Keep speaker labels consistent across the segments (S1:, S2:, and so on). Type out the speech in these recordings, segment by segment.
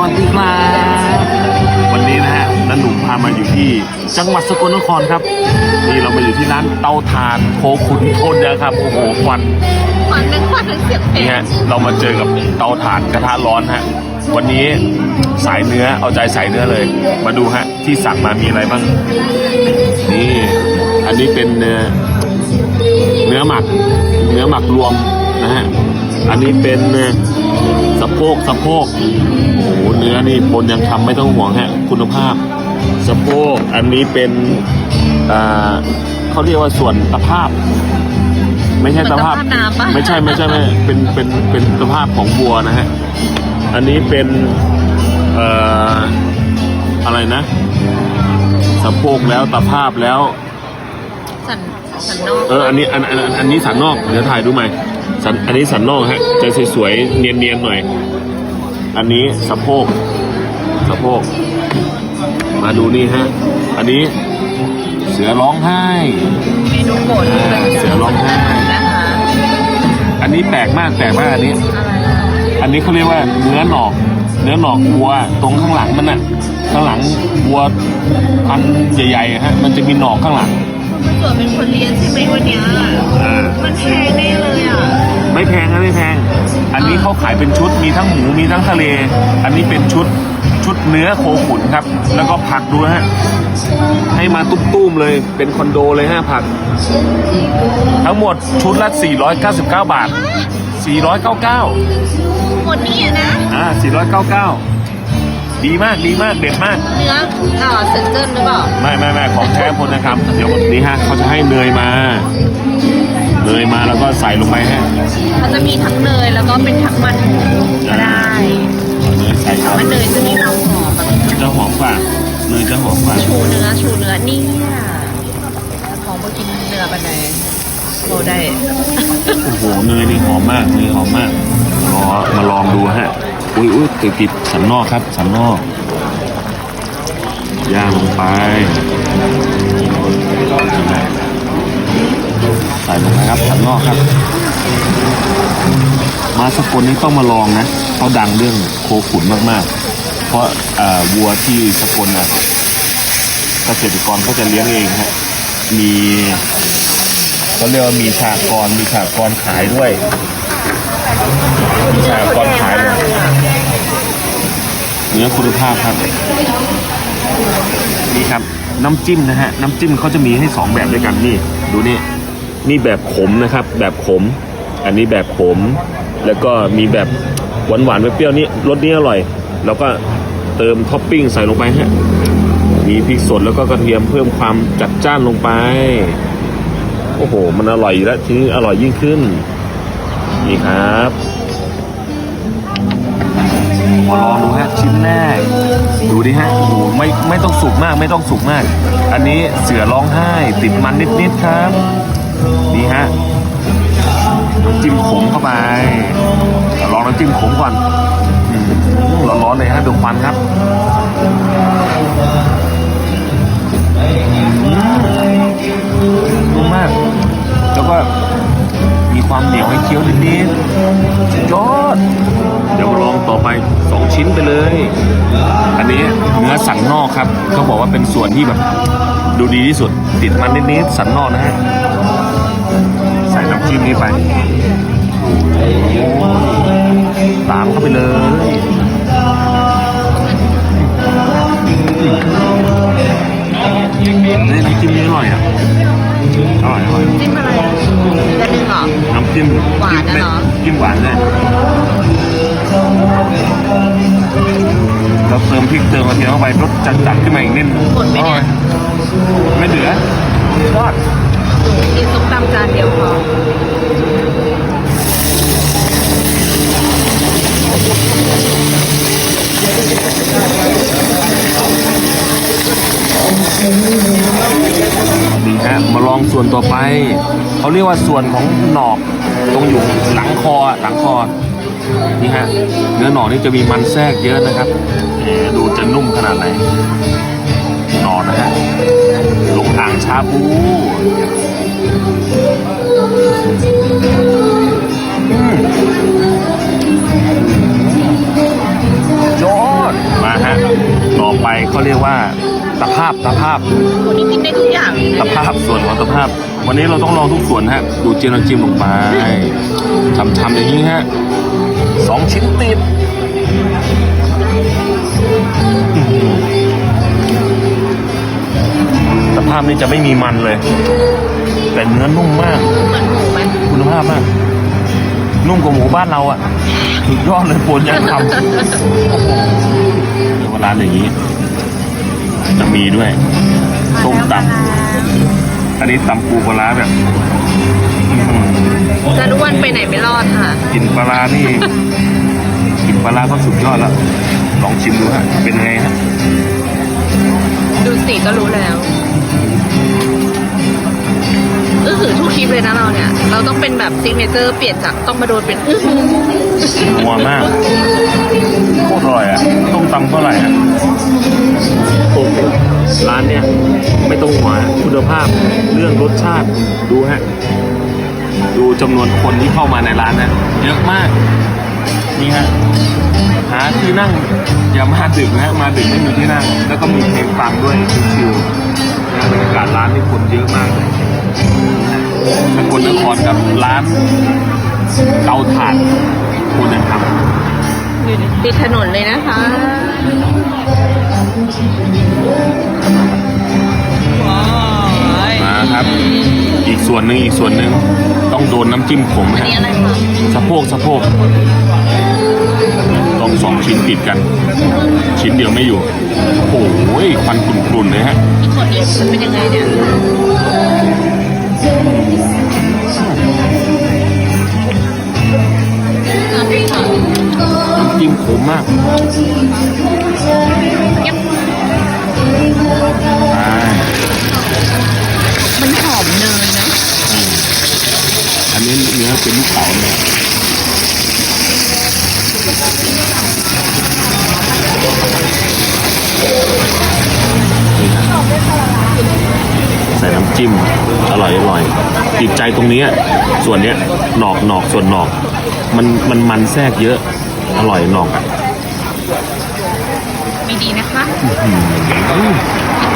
S1: วัสดีครับ วันนี้นะฮะนันหนุ่มพามาอยู่ที่จังหวัดสกลนครครับ นี่เรามาอยู่ที่ร้านเตาถ่านโคขุนทนนะครับโอ้โหควัน
S2: ควันทั้งควันทั้งเสียงเพล
S1: นี่
S2: ง
S1: ฮะเรามาเจอกับเตาถ่านกระทะร้อนฮะวันนี้สายเนื้อเอาใจสายเนื้อเลย มาดูฮะที่สั่งมามีอะไรบ้างนี่อันนี้เป็นเนื้อเนื้อหมัก เนื้อหมักรวมนะฮะอันนี้เป็นเนื้อ สะโพกสะโพกโอ้โหเนื้อนี่บนยังทำไม่ต้องห่วงฮะคุณภาพ สะโพกอันนี้เป็นอ่าเขาเรียกว่าส่วนตะภาพ ไม่ใช่ตะภาพ
S2: เหมือนตะภาพน้ำปะ
S1: ไม่ใช่ไม่ใช่ไม่เป็นเป็นเป็นตะภาพของวัวนะฮะอันนี้เป็นเอ่ออะไรนะสะโพกแล้วตะภาพแล้ว
S2: สันสันนอก
S1: เออ อันนี้อันอันอันอันนี้สันนอก เดี๋ยวถ่ายดูใหม่ สันอันนี้สันนอกฮะจะสวยๆเนียนๆหน่อย อันนี้สะโพกสะโพก มาดูนี่ฮะ อันนี้เสือร้องไห้
S2: เมนูโปรด
S1: เสือร้องไห้
S2: นะคะ
S1: อันนี้แปลกมากแปลกมากอันนี้
S2: อั
S1: นนี้เขาเรียกว่าเนื้อหนอกเนื้อหนอกวัวตรงข้างหลังมันน่ะข้างหลังวัวพันใหญ่ๆฮะมันจะมีหนอกข้างหลัง
S2: ประจวบเป็นคนเลี้ยงใช่ไหมวันเนี้ย
S1: อ่า
S2: มันแพงแน่เลยอะ
S1: ไม่แพงนะไม่แพง อันนี้เขาขายเป็นชุดมีทั้งหมูมีทั้งทะเล อันนี้เป็นชุดชุดเนื้อโคขุนครับ แล้วก็ผักดูนะฮะ ให้มาตุ้มๆเลยเป็นคอนโดเลยฮะผัก ทั้งหมดชุดละ 499 บาท 499
S2: หมดนี่อะนะ
S1: อ่า 499 ดีมากดีมากเด็ดมาก
S2: เนื้ออ่าเซนเจิ้นหรือเปล่า
S1: ไม่ไม่ไม่ของแท้พลนะครับ เดี๋ยวนี้ฮะเขาจะให้เนยมา เนยมาแล้วก็ใส่ลงไปฮะ
S2: เขาจะมีทั้งเนยแล้วก็เป็นทั้งมันหมูก็ได้
S1: เนยใส่ครับ
S2: มันเนยจะมีความหอมแบบ
S1: จะหอมกว่าเนยจะหอมกว่า
S2: ชูเนื้อชูเนื้อนี่ของมากินเนื้อบันไดโบได้
S1: โอ้โหเนยนี่หอมมากเนยหอมมากรอมาลองดูฮะ อุ้ยอุ้ยติดติดสันนอกครับ สันนอกย่างลงไปใส่ลงไปครับสันนอกครับ มาสกลนี่ต้องมาลองนะเขาดังเรื่องโคขุนมากๆ เพราะวัวที่สกลนะเกษตรกรเขาจะเลี้ยงเองฮะมีเขาเรียกว่ามีสหกรมีสหกรขายด้วยมีสหกรณ์ขายเลยเนื้อ คุณภาพครับ นี่ครับน้ำจิ้มนะฮะน้ำจิ้มเขาจะมีให้สองแบบด้วยกันนี่ ดูนี่นี่แบบขมนะครับ แบบขม อันนี้แบบขม แล้วก็มีแบบหวานหวานเปรี้ยวนี่รสนี้อร่อย แล้วก็เติมท็อปปิ้งใส่ลงไปฮะมีพริกสดแล้วก็กระเทียมเพิ่มความจัดจ้านลงไป โอ้โห มันอร่อยอยู่แล้วทีนี้อร่อยยิ่งขึ้น นี่ครับ ชิ้นแรก ดูดิฮะโอ้โหไม่ไม่ต้องสุกมากไม่ต้องสุกมาก อันนี้เสือร้องไห้ติดมันนิดๆครับนี่ฮะจิ้มขมเข้าไป ลองน้ำจิ้มขมก่อนอืมร้อนๆเลยฮะดูควันครับนุ่มมาก แล้วก็มีความเหนียวให้เคี้ยวนิดๆ ครับเขาบอกว่าเป็นส่วนที่แบบดูดีที่สุด ติดมันนิดๆสันนอกนะฮะ ใส่น้ำจิ้มนี้ไป ตามเข้าไปเลยนี่น้ำจิ้มนี่อร่อยอะ อร่อยอร่อย
S2: จิ้มอะไรจะดึงเหรอ
S1: น้ำจิ้ม
S2: หวานนะเหรอ
S1: จิ้มหวานเลย เราเติมพริกเติมกระเทียมเข้าไปรสจัดจัดๆขึ้นมาอีกนิด
S2: หมดไหมเนี่ย
S1: ไม่เหลือยอด
S2: กินส้มตำจานเดียวพอ
S1: ดีฮะมาลองส่วนต่อไป เขาเรียกว่าส่วนของหนอกตรงอยู่หลังคออะหลังคอ นี่ฮะเนื้อหนอกนี่จะมีมันแทรกเยอะนะครับแหมดูจะนุ่มขนาดไหนหนอนนะฮะลงอ่างชาบูอืมยอดะต่อไปเขาเรียกว่าตะภาพตะภาพ
S2: คนนี้กินได้ทุกอย่างเลย
S1: ตะ
S2: นะ
S1: ภาพส่วนของตะภาพ วันนี้เราต้องลองทุกส่วนฮะ ดูเจียมน้ำจิ้มลงไปทำๆอย่างนี้ฮะสอง ชิ้นติดอื้อหือตะภาพนี่จะไม่มีมันเลย แต่เนื้อนุ่มมาก
S2: เหมือนหมูไหม
S1: คุณภาพมาก นุ่มกว่าหมูบ้านเราอะสุดยอดเลยปนยังทำเวลาอย่างนี้ จะมีด้วยส้มตำอันนี้ตำปูปลาร้าแบบอื้อหือ
S2: จะอ้วนไปไหนไม่รอดค่ะ
S1: กลินปลาร้านี่กลิน ปลาร้าก็สุดยอดแล้ว ลองชิมดูฮะ เป็นไงฮะ
S2: ดูสีก็รู้แล้วอื้อหือทุกคลิปเลยนะเราเนี่ย เราต้องเป็นแบบซิกเนเจอร์เปลี่ยนจากต้องมาโดนเป็นอื้อหือ
S1: นัวมากโคตรอร่อยอะ ต้มตำเท่าไหร่อะโอ้โหร้านเนี่ย ไม่ต้องหัวคุณภาพ เรื่องรสชาติ ดูฮะ ดูจำนวนคนที่เข้ามาในร้านนะ เยอะมาก นี่ฮะหาที่นั่งอย่ามาดึกนะฮะมาดึกไม่มีที่นั่ง แล้วก็มีเพลงฟังด้วยชิวๆนะบรรยากาศร้านนี่คนเยอะมากเลยสกลนครกับร้านเตาถ่านคุณนะครับ
S2: ติดถนนเลยนะคะว้าย
S1: มาครับ อีกส่วนหนึ่งอีกส่วนหนึ่งต้องโดนน้ำจิ้มขม
S2: อัน
S1: ฮะ
S2: นี้อะไรคะ
S1: สะโพกสะโพกต้อง สองชิ้นติดกัน ชิ้นเดียวไม่อยู่ โอ้โหควันกลุ่นๆเลยฮะ
S2: อีกคนนี้มันเป็นยังไงเนี่ยน้ำพริกค่ะ
S1: น้ำจิ้มขมมาก
S2: เก็บ
S1: ใช่
S2: มันหอมเนยนะ
S1: อันนี้เนื้อเป็นลูกเต๋าเลย ใส่น้ำจิ้ม อร่อยอร่อยติดใจตรงนี้อะส่วนเนี้ยหนอกหนอกส่วนหนอก มันมันมันแทรกเยอะ อร่อยหนอกอะ
S2: ไม่ดีนะคะ
S1: อืม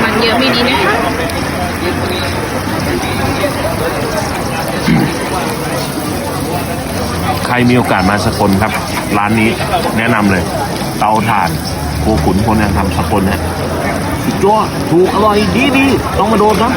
S2: มันเยอะไม่ดีนะคะ
S1: ใครมีโอกาสมาสกลครับ ร้านนี้แนะนำเลย เตาถ่าน โคขุนคนงานทำสกลเนี่ยสุดยอดถูกอร่อยดีดีๆต้องมาโดนครับ